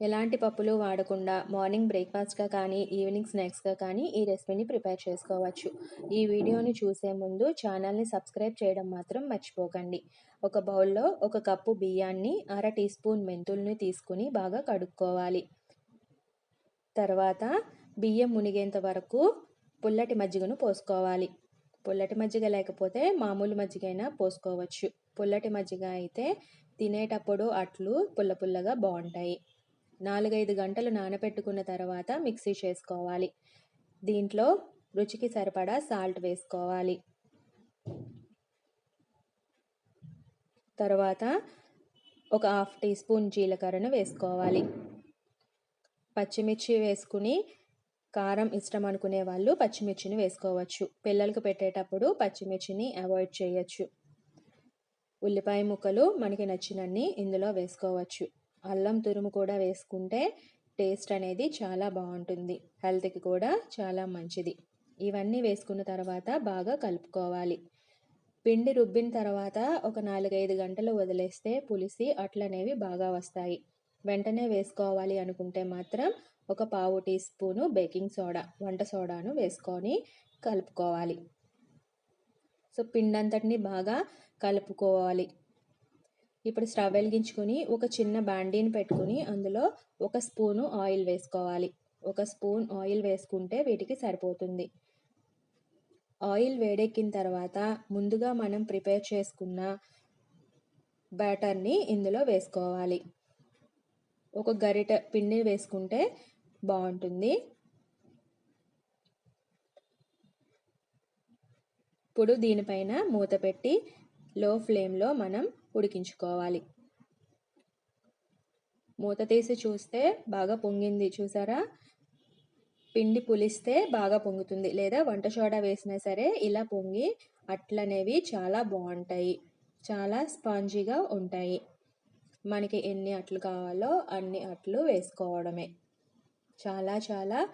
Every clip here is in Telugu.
ఎలాంటి పప్పులు వాడకుండా మార్నింగ్ బ్రేక్ఫాస్ట్గా కానీ ఈవినింగ్ స్నాక్స్గా కానీ ఈ రెసిపీని ప్రిపేర్ చేసుకోవచ్చు. ఈ వీడియోని చూసే ముందు ఛానల్ని సబ్స్క్రైబ్ చేయడం మాత్రం మర్చిపోకండి. ఒక బౌల్లో ఒక కప్పు బియ్యాన్ని అర టీ స్పూన్ మెంతుల్ని తీసుకుని బాగా కడుక్కోవాలి. తర్వాత బియ్యం మునిగేంత వరకు పుల్లటి మజ్జిగను పోసుకోవాలి. పుల్లటి మజ్జిగ లేకపోతే మామూలు మజ్జిగైనా పోసుకోవచ్చు. పుల్లటి మజ్జిగ అయితే తినేటప్పుడు అట్లు పుల్ల పుల్లగా బాగుంటాయి. నాలుగైదు గంటలు నానబెట్టుకున్న తర్వాత మిక్సీ చేసుకోవాలి. దీంట్లో రుచికి సరిపడా సాల్ట్ వేసుకోవాలి. తర్వాత ఒక హాఫ్ టీ స్పూన్ జీలకర్రను వేసుకోవాలి. పచ్చిమిర్చి వేసుకుని కారం ఇష్టం అనుకునే వాళ్ళు పచ్చిమిర్చిని వేసుకోవచ్చు. పిల్లలకు పెట్టేటప్పుడు పచ్చిమిర్చిని అవాయిడ్ చేయొచ్చు. ఉల్లిపాయ ముక్కలు మనకి నచ్చినన్ని ఇందులో వేసుకోవచ్చు. అల్లం తురుము కూడా వేసుకుంటే టేస్ట్ అనేది చాలా బాగుంటుంది. హెల్త్కి కూడా చాలా మంచిది. ఇవన్నీ వేసుకున్న తర్వాత బాగా కలుపుకోవాలి. పిండి రుబ్బిన తర్వాత ఒక నాలుగైదు గంటలు వదిలేస్తే పులిసి అట్లనేవి బాగా వస్తాయి. వెంటనే వేసుకోవాలి అనుకుంటే మాత్రం ఒక పావు టీ స్పూను బేకింగ్ సోడా వంట సోడాను వేసుకొని కలుపుకోవాలి. సో పిండంతటిని బాగా కలుపుకోవాలి. ఇప్పుడు స్టవ్ వెలిగించుకొని ఒక చిన్న బాండీని పెట్టుకుని అందులో ఒక స్పూను ఆయిల్ వేసుకోవాలి. ఒక స్పూన్ ఆయిల్ వేసుకుంటే వీటికి సరిపోతుంది. ఆయిల్ వేడెక్కిన తర్వాత ముందుగా మనం ప్రిపేర్ చేసుకున్న బ్యాటర్ని ఇందులో వేసుకోవాలి. ఒక గరిట పిండి వేసుకుంటే బాగుంటుంది. ఇప్పుడు దీనిపైన మూత పెట్టి లో ఫ్లేమ్లో మనం ఉడికించుకోవాలి. మూత తీసి చూస్తే బాగా పొంగింది చూసారా? పిండి పులిస్తే బాగా పొంగుతుంది. లేదా వంట సోడా వేసినా సరే ఇలా పొంగి అట్లనేవి చాలా బాగుంటాయి. చాలా స్పాంజీగా ఉంటాయి. మనకి ఎన్ని అట్లు కావాలో అన్ని అట్లు వేసుకోవడమే. చాలా చాలా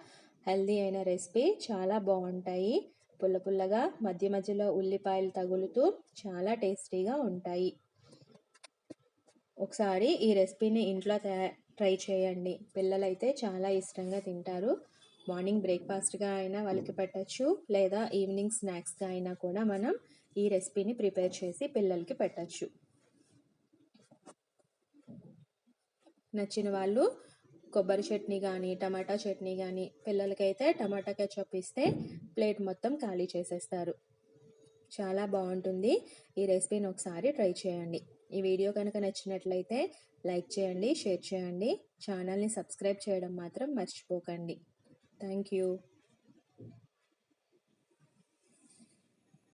హెల్దీ అయిన రెసిపీ. చాలా బాగుంటాయి. పుల్ల పుల్లగా మధ్య మధ్యలో ఉల్లిపాయలు తగులుతూ చాలా టేస్టీగా ఉంటాయి. ఒకసారి ఈ రెసిపీని ఇంట్లో ట్రై చేయండి. పిల్లలైతే చాలా ఇష్టంగా తింటారు. మార్నింగ్ బ్రేక్ఫాస్ట్గా అయినా వాళ్ళకి పెట్టచ్చు లేదా ఈవినింగ్ స్నాక్స్గా అయినా కూడా మనం ఈ రెసిపీని ప్రిపేర్ చేసి పిల్లలకి పెట్టచ్చు. నచ్చిన వాళ్ళు కొబ్బరి చట్నీ కానీ టమాటా చట్నీ కానీ పిల్లలకైతే టమాటా కెచప్ ఇస్తే ప్లేట్ మొత్తం ఖాళీ చేసేస్తారు. చాలా బాగుంటుంది. ఈ రెసిపీని ఒకసారి ట్రై చేయండి. ఈ వీడియో కనుక నచ్చినట్లయితే లైక్ చేయండి షేర్ చేయండి. ఛానల్ని సబ్స్క్రైబ్ చేయడం మాత్రం మర్చిపోకండి. Thank you.